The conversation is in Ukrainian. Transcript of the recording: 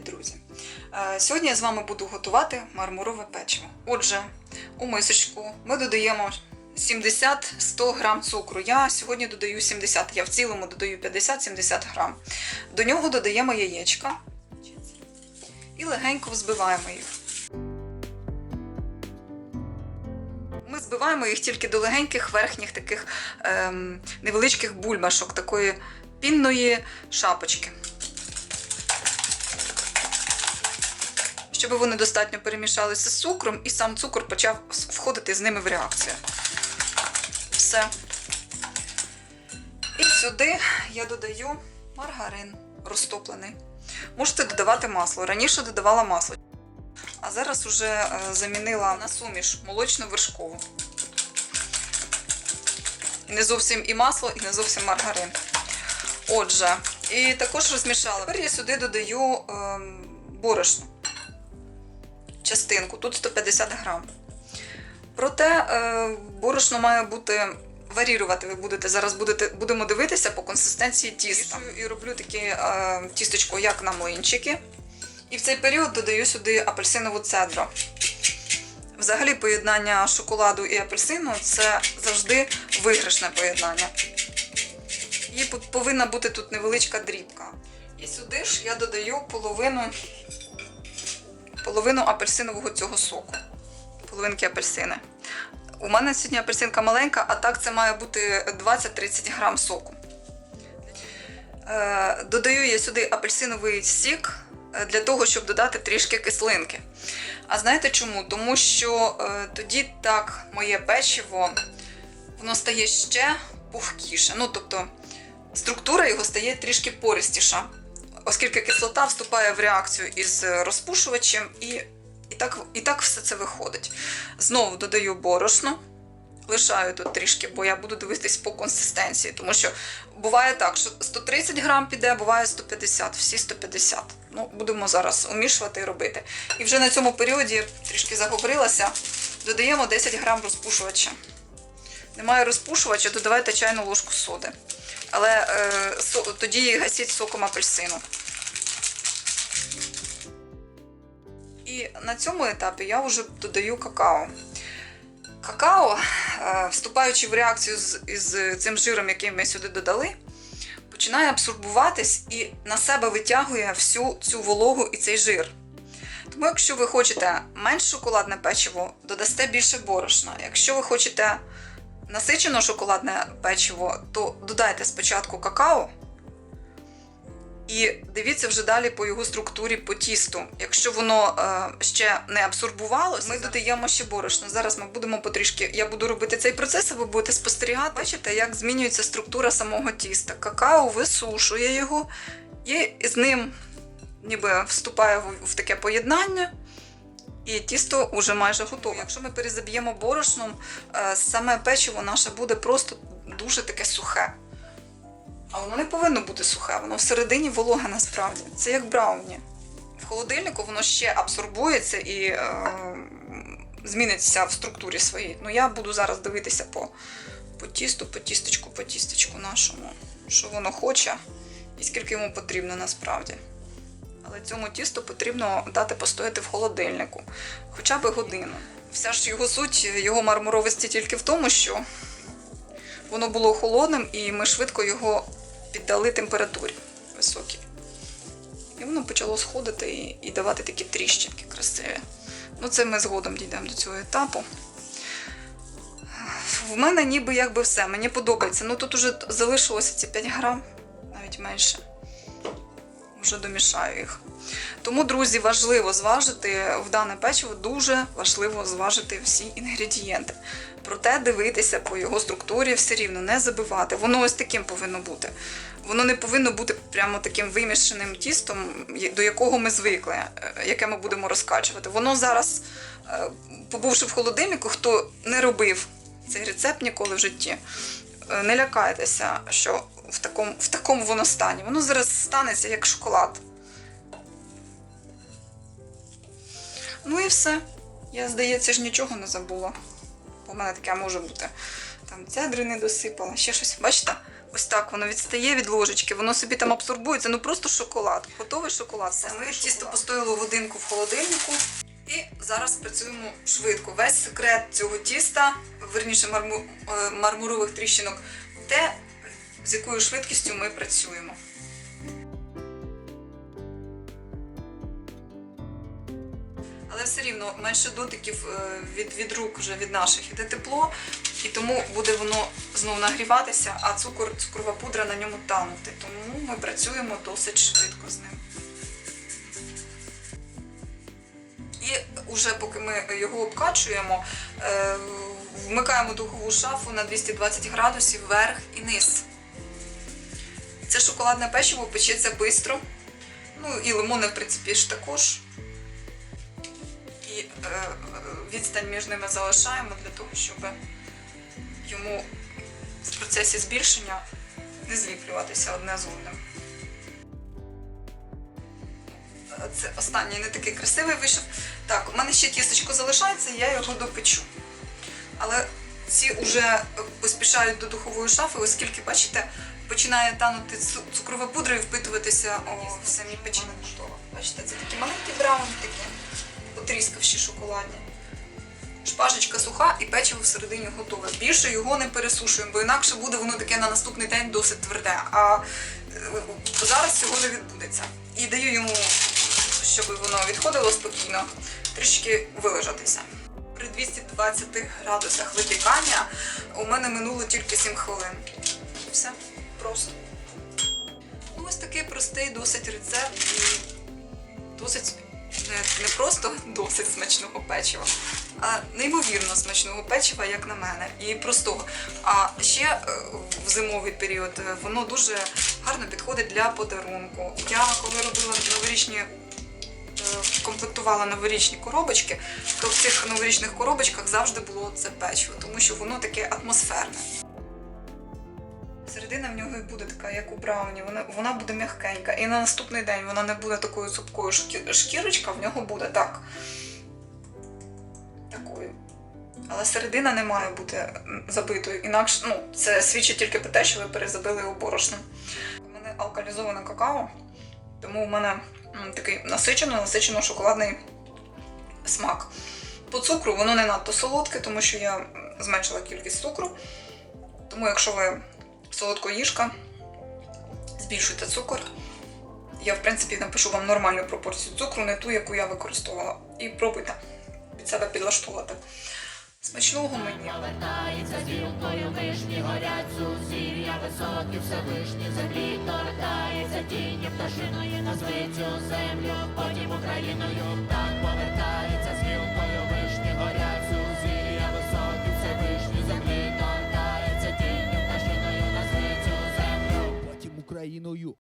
друзі! Е, Сьогодні я з вами буду готувати мармурове печиво. Отже, у мисочку ми додаємо 70-100 грам цукру. Я сьогодні додаю 70, я в цілому додаю 50-70 грам. До нього додаємо яєчка і легенько взбиваємо їх. Ми збиваємо їх тільки до легеньких верхніх таких ем, невеличких бульбашок, такої пінної шапочки. Щоб вони достатньо перемішалися з цукром, і сам цукор почав входити з ними в реакцію. Все. І сюди я додаю маргарин розтоплений. Можете додавати масло. Раніше додавала масло. А зараз вже е, замінила на суміш молочно-вершкову. І не зовсім і масло, і не зовсім маргарин. Отже, і також розмішала. Тепер я сюди додаю ем, борошно. Частинку, тут 150 грам. Проте е, борошно має бути варірувати. Ви будете зараз будете, будемо дивитися по консистенції тіста. І роблю таке тістечко, як на млинчики. І в цей період додаю сюди апельсинову цедру. Взагалі, поєднання шоколаду і апельсину це завжди виграшне поєднання. Її повинна бути тут невеличка дрібка. І сюди ж я додаю половину, половину апельсинового цього соку. Половинки апельсини. У мене сьогодні апельсинка маленька, а так це має бути 20-30 грам соку. Е, Додаю я сюди апельсиновий сік е, для того, щоб додати трішки кислинки. А знаєте чому? Тому що е, тоді так моє печиво воно стає ще пухкіше. Ну, тобто структура його стає трішки пористіша, оскільки кислота вступає в реакцію із розпушувачем, і, і, так, і так все це виходить. Знову додаю борошно. Лишаю тут трішки, бо я буду дивитись по консистенції, тому що буває так, що 130 грам піде, буває 150, всі 150. Ну, будемо зараз умішувати і робити. І вже на цьому періоді трішки заговорилася, додаємо 10 грам розпушувача. Немає розпушувача, додавайте чайну ложку соди. Але е, тоді гасіть соком апельсину. І на цьому етапі я вже додаю какао. Какао, е, вступаючи в реакцію з, із цим жиром, який ми сюди додали, починає абсорбуватись і на себе витягує всю цю вологу і цей жир. Тому, якщо ви хочете менш шоколадне печиво, додасте більше борошна. Якщо ви хочете насичено шоколадне печиво, то додайте спочатку какао. І дивіться вже далі по його структурі, по тісту. Якщо воно е, ще не абсорбувалося, ми додаємо ще борошно. Зараз ми будемо потрішки. Я буду робити цей процес, а ви будете спостерігати. Бачите, як змінюється структура самого тіста. Какао висушує його, і з ним ніби вступає в таке поєднання. І тісто вже майже готове. Якщо ми перезаб'ємо борошном, е, саме печиво наше буде просто дуже таке сухе. А воно не повинно бути сухе, воно всередині вологе насправді. Це як брауні. В холодильнику воно ще абсорбується і е, зміниться в структурі своїй. Ну я буду зараз дивитися по, по тісту, по тісточку, по тісточку нашому, що воно хоче і скільки йому потрібно насправді. Але цьому тісту потрібно дати постояти в холодильнику хоча б годину. Вся ж його суть, його мармуровості тільки в тому, що воно було холодним і ми швидко його піддали температурі високій. І воно почало сходити і, і давати такі тріщинки красиві. Ну, це ми згодом дійдемо до цього етапу. В мене ніби якби все, мені подобається. Ну тут уже залишилося ці 5 грам, навіть менше. Вже домішаю їх. Тому, друзі, важливо зважити в дане печиво, дуже важливо зважити всі інгредієнти. Проте дивитися по його структурі все рівно, не забивати. Воно ось таким повинно бути. Воно не повинно бути прямо таким вимішаним тістом, до якого ми звикли, е, яке ми будемо розкачувати. Воно зараз, е, побувши в холодильнику, хто не робив цей рецепт ніколи в житті, е, не лякайтеся, що в такому, в такому воно стані. Воно зараз станеться як шоколад. Ну і все. Я, здається, ж нічого не забула. бо в мене таке може бути. Там цедри не досипала, ще щось. Бачите? Ось так воно відстає від ложечки, воно собі там абсорбується, ну просто шоколад. Готовий шоколад. Все, ми тісто постояло годинку в холодильнику. І зараз працюємо швидко. Весь секрет цього тіста, верніше е, мармурових тріщинок, те, з якою швидкістю ми працюємо. Але все рівно менше дотиків е, від, від рук вже від наших іде тепло, і тому буде воно знову нагріватися, а цукор, цукрова пудра на ньому танути. Тому ми працюємо досить швидко з ним. І вже поки ми його обкачуємо, е, вмикаємо духову шафу на 220 градусів вверх і низ. Шоколадне печиво печеться швидко. Ну і лимони, в принципі, ж також. І е, відстань між ними залишаємо для того, щоб йому в процесі збільшення не зліплюватися одне з одним. Це останній не такий красивий вийшов. Так, у мене ще тісточко залишається, я його допечу. Але ці вже поспішають до духової шафи, оскільки, бачите, починає танути цу- цукрова пудра і впитуватися самій печені готова. Бачите, це такі маленькі брауни, такі потріскавші шоколадні. Шпажечка суха і печиво всередині готове. Більше його не пересушуємо, бо інакше буде воно таке на наступний день досить тверде. А е, зараз цього не відбудеться. І даю йому, щоб воно відходило спокійно, трішки вилежатися. При 220 градусах випікання у мене минуло тільки 7 хвилин. Все просто. Ну, ось такий простий досить рецепт і досить не, не просто досить смачного печива, а неймовірно смачного печива, як на мене, і простого. А ще е, в зимовий період е, воно дуже гарно підходить для подарунку. Я коли робила новорічні. е, Комплектувала новорічні коробочки, то в цих новорічних коробочках завжди було це печиво, тому що воно таке атмосферне. Середина в нього і буде така, як у брауні, вона, вона буде м'якенька. І на наступний день вона не буде такою цупкою шкірочка, в нього буде так. Такою. Але середина не має бути забитою. Інакше ну, це свідчить тільки про те, що ви перезабили його борошном. У мене алкалізоване какао, тому у мене такий насичено, насичено шоколадний смак. По цукру воно не надто солодке, тому що я зменшила кількість цукру. Тому якщо ви солодкоїжка, збільшуйте цукор. Я, в принципі, напишу вам нормальну пропорцію цукру, не ту, яку я використовувала. І пробуйте під себе підлаштувати. Смачного мені. Вертається зілкою вишні, горять зузір'я високі Всевишні землі торкається тіння пташиної назви цю землю, потім Україною I know you.